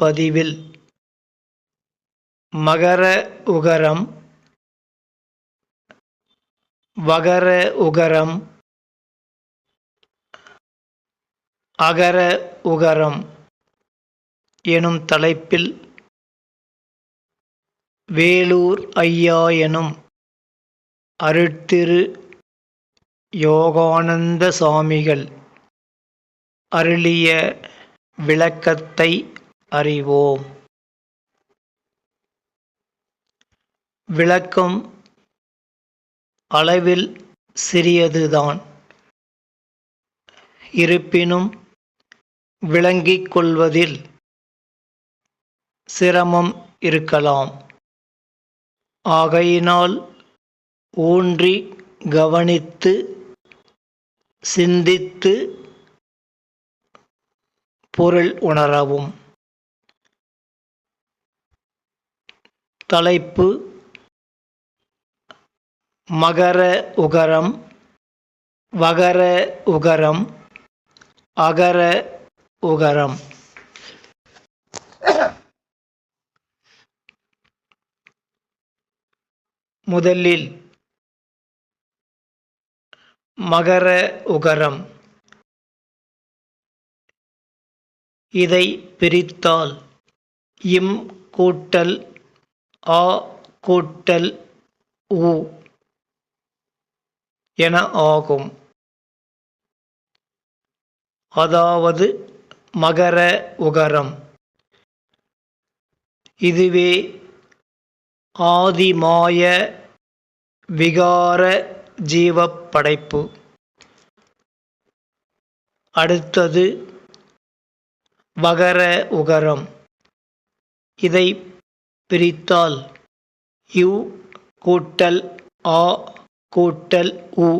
பதிவில் மகர உகரம் வகர உகரம் அகர உகரம் எனும் தலைப்பில் வேலூர் ஐயா எனும் அருட்திரு யோகானந்த சாமிகள் அருளிய விளக்கத்தை அறிவோம். விளக்கம் அளவில் சிறியதுதான். இருப்பினும் விளங்கிக் கொள்வதில் சிரமம் இருக்கலாம். ஆகையினால் ஊன்றி கவனித்து சிந்தித்து பொருள் உணரவும். தலைப்பு மகர உகரம் வகர உகரம் அகர உகரம். முதலில் மகர உகரம். இதை பிரித்தால் இம் கூட்டல் ஆ கூட்டல் உ என ஆகும். அதாவது மகர உகரம். இதுவே ஆதிமாய விகார ஜீவப் படைப்பு அடுத்தது வகர உகரம். இதை பிரித்தால். யு கூட்டல் ஆ கூட்டல் உ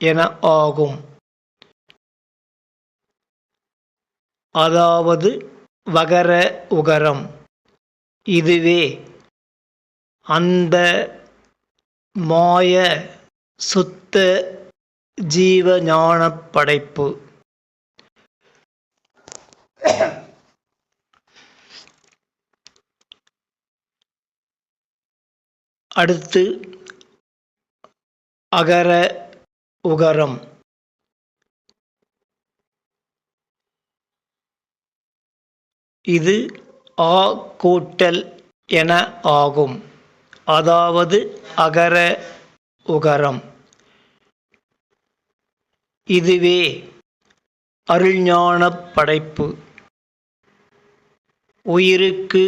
என ஆகும். அதாவது வகர உகரம். இதுவே அந்த மாய சுத்த ஜீவஞான படைப்பு. அடுத்து அகர உகரம். இது ஆ கூட்டல் என ஆகும். அதாவது அகர உகரம். இதுவே அருள்ஞான படைப்பு. உயிருக்கு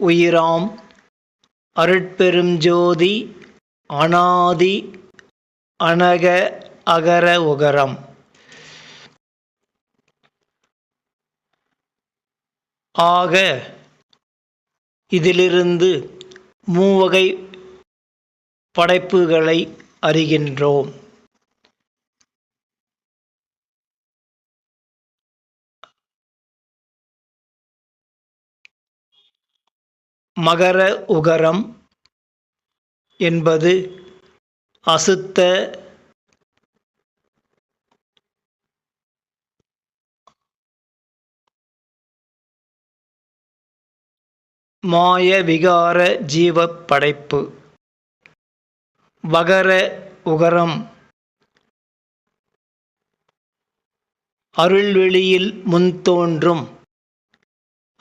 உயிராம் அருட்பெருஞ்சோதி அனாதி அனக அகர உகரம். ஆக இதிலிருந்து மூவகை படைப்புகளை அறிகின்றோம். மகர உகரம் என்பது அசுத்த மாய விகார ஜீவ படைப்பு. வகர உகரம் அருள்வெளியில் முன்தோன்றும்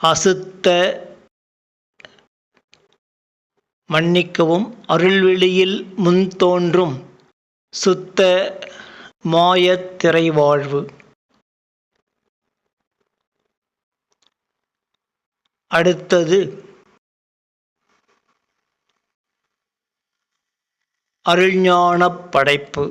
அசுத்த மன்னிக்கவும் அருள்வெளியில் முன்தோன்றும் சுத்த மாயத் திரைவாழ்வு. அடுத்தது அருள்ஞானப் படைப்பு.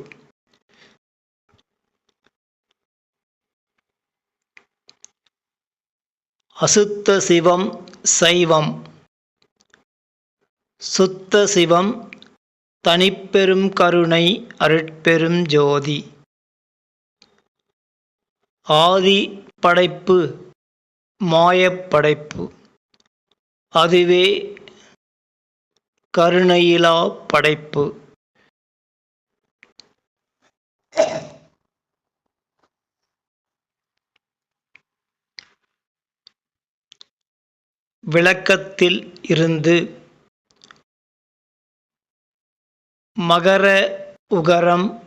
அசுத்த சிவம் சைவம். சுத்த சிவம் தனிப்பெரும் கருணை அருட்பெரும் ஜோதி. ஆதி படைப்பு மாயப்படைப்பு அதுவே கருணையிலா படைப்பு. விளக்கத்தில் இருந்து மகர உகரம்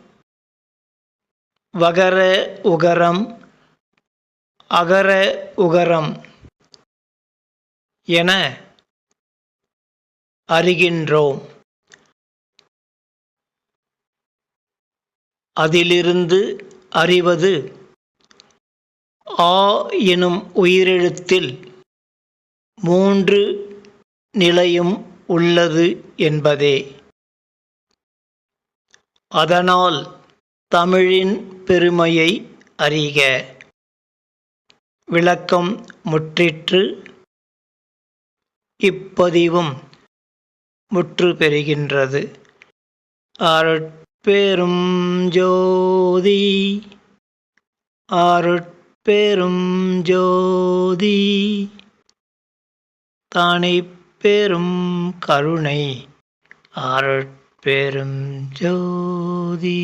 வகர உகரம் அகர உகரம் என அறிகின்றோம். அதிலிருந்து அறிவது ஆ எனும் உயிரெழுத்தில் மூன்று நிலையும் உள்ளது என்பதே. அதனால் தமிழின் பெருமையை அறிக. விளக்கம் முற்றிற்று. இப்பதிவும் முற்று பெறுகின்றது. அருட்பெரும் ஜோதி. அருட்பெரும் ஜோதி. தானே பெரும் கருணை. பெரும் ஜோதி